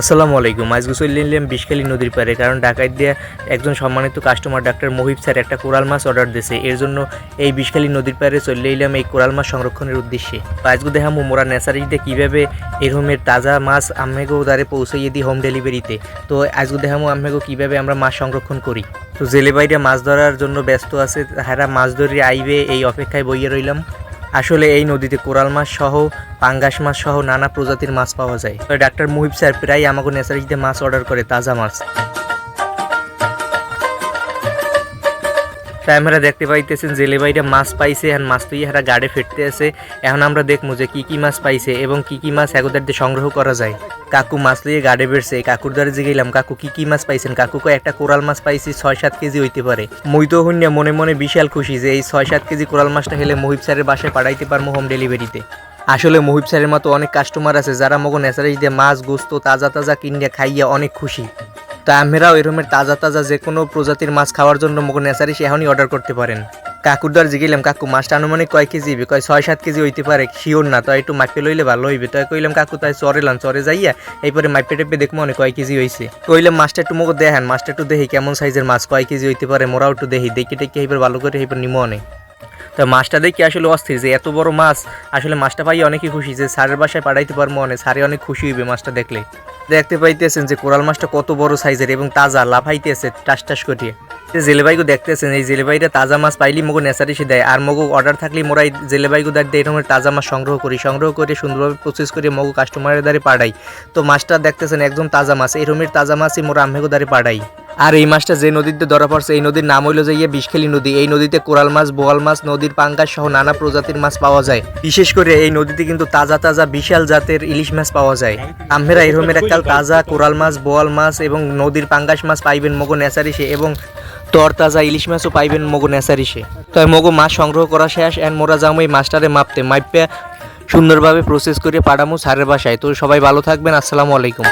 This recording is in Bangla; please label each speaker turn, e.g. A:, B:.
A: আসসালামু আলাইকুম। আজ গোসল নিলাম বিষখালী নদীর পারে কারণ ঢাকায় দিয়ে একজন সম্মানিত কাস্টমার ডাক্তার মহিব স্যার একটা কোরাল মাছ অর্ডার দিয়েছে। এর জন্য এই বিষখালী নদীর পারে চলে এলাম এই কোরাল মাছ সংরক্ষণের উদ্দেশ্যে। আজকে দেখামো মোরা নেসারিতে কীভাবে এরকমের তাজা মাছ আমেগো দ্বারে পৌঁছাইয়ে দিই হোম ডেলিভারিতে তো আজকে দেখামো আমেগো কীভাবে আমরা মাছ সংরক্ষণ করি। তো জেলে বাইরে মাছ ধরার জন্য ব্যস্ত আছে হারা মাছ ধরে আইবে এই অপেক্ষায় বইয়ে রইলাম। আসলে এই নদীতে কোরাল মাছ সহ, পাঙ্গাস মাছ সহ নানা প্রজাতির মাছ পাওয়া যায়। ডাক্তার মুহিব স্যার প্রায় আমাকে নেসারিতে মাছ অর্ডার করে, তাজা মাছ। তাই আমরা দেখতে পাইতেছেন জেলে বাইরে মাছ পাইছে, আর মাছ তুই হারা গাড়ে ফিরতে আছে। এখন আমরা দেখব যে কি কি মাছ পাইছে এবং কি কি মাছ একদার দিয়ে সংগ্রহ করা যায়। কাকু মাছ লিয়ে গাড়ে বেরছে। কাকুর দ্বারা যে গেলাম, কাকু কি কি মাছ পাইছেন? কাকুকে একটা কোরাল মাছ পাইছি ছয় সাত কেজি হইতে পারে। মুই তো হইন্য মনে মনে বিশাল খুশি যে এই ছয় সাত কেজি কোরাল মাছটা খেলে মহিব স্যারের বাসায় পাঠাইতে পারব হোম ডেলিভারিতে আসলে মহিব স্যারের মতো অনেক কাস্টমার আছে যারা মগো নেচারাইজ দিয়ে মাছ, গোস্ত তাজা তাজা কিনিয়া খাইয়া অনেক খুশি। তা আমরাও এরকমের তাজা তাজা যে কোনো প্রজাতির মাছ খাওয়ার জন্য মগো নেচারিস এখনই অর্ডার করতে পারেন। কাকুর দ্বার জিগিলাম, কাকু, মাছটা আনুমানিক কয় কেজি হইবে? কয় ছয় সাত কেজি হইতে পারে, শিওর না, তো একটু মাপে লইলে ভালো হইবে। তাই কইলাম, কাকু, তাই চরেলাম চরে যাইয়া এরপরে মাপে টেপে দেখব অনেক কয় কেজি হইছে। কইলাম, মাছটা একটু মগো দেখেন, মাছটা একটু দেখি কেমন সাইজের মাছ, কয় কেজি হইতে পারে, মোরাও একটু দেখি দেখি টেকে এইবার ভালো করে এইবার নিমো অনেক। তো মাছটা দেখি আসলে অস্থির যে এত বড় মাছ, আসলে মাছটা পাই অনেকই খুশি যে স্যারের বাসায় পাঠাইতে পারব অনেক স্যারে অনেক খুশি হইবে মাছটা দেখলে। দেখতে পাইতেছেন যে কোরাল মাছটা কত বড় সাইজের এবং তাজা, লাফাইতেছে টাস টাস করিয়ে জেলেবাইগু দেখতেছেন, এই জেলেবাইটা তাজা মাছ পাইলি মগু নেচারিসে দেয়, আর মগু অর্ডার থাকলে মোরা এই জেলেবাইগু দাঁড়িয়ে এরকম তাজা মাছ সংগ্রহ করি, সংগ্রহ করে সুন্দরভাবে প্রসেস করে মগু কাস্টমারের দ্বারে পাঠাই। তো মাছটা দেখতেছেন একদম তাজা মাছ এরকমের তাজা মাছই মোরা আম্মেগু দ্বারে পাঠাই। আর এই মাছটা যে নদীতে ধরা পড়ছে, এই নদীর নাম হইল যাইয়া বিষখালী নদী। এই নদীতে কোরাল মাছ, বোয়াল মাছ, নদীর পাঙ্গাস সহ নানা প্রজাতির মাছ পাওয়া যায়। বিশেষ করে এই নদীতে কিন্তু তাজা তাজা বিশাল জাতের ইলিশ মাছ পাওয়া যায়। আম্মেরা এরকমের এককাল তাজা কোরাল মাছ, বোয়াল মাছ এবং নদীর পাঙ্গাস মাছ পাইবেন মগো নেচারিসে এবং তরতাজা ইলিশ মাছও পাইবেন মগো নেচারিসে তাই মগো মাছ সংগ্রহ করা শেষ অ্যান্ড মোরা যাম এই মাছটারে মাপতে। মাইপে সুন্দরভাবে প্রসেস করে পাঠামো সারের বাসায়। তো সবাই ভালো থাকবেন, আসসালামু আলাইকুম।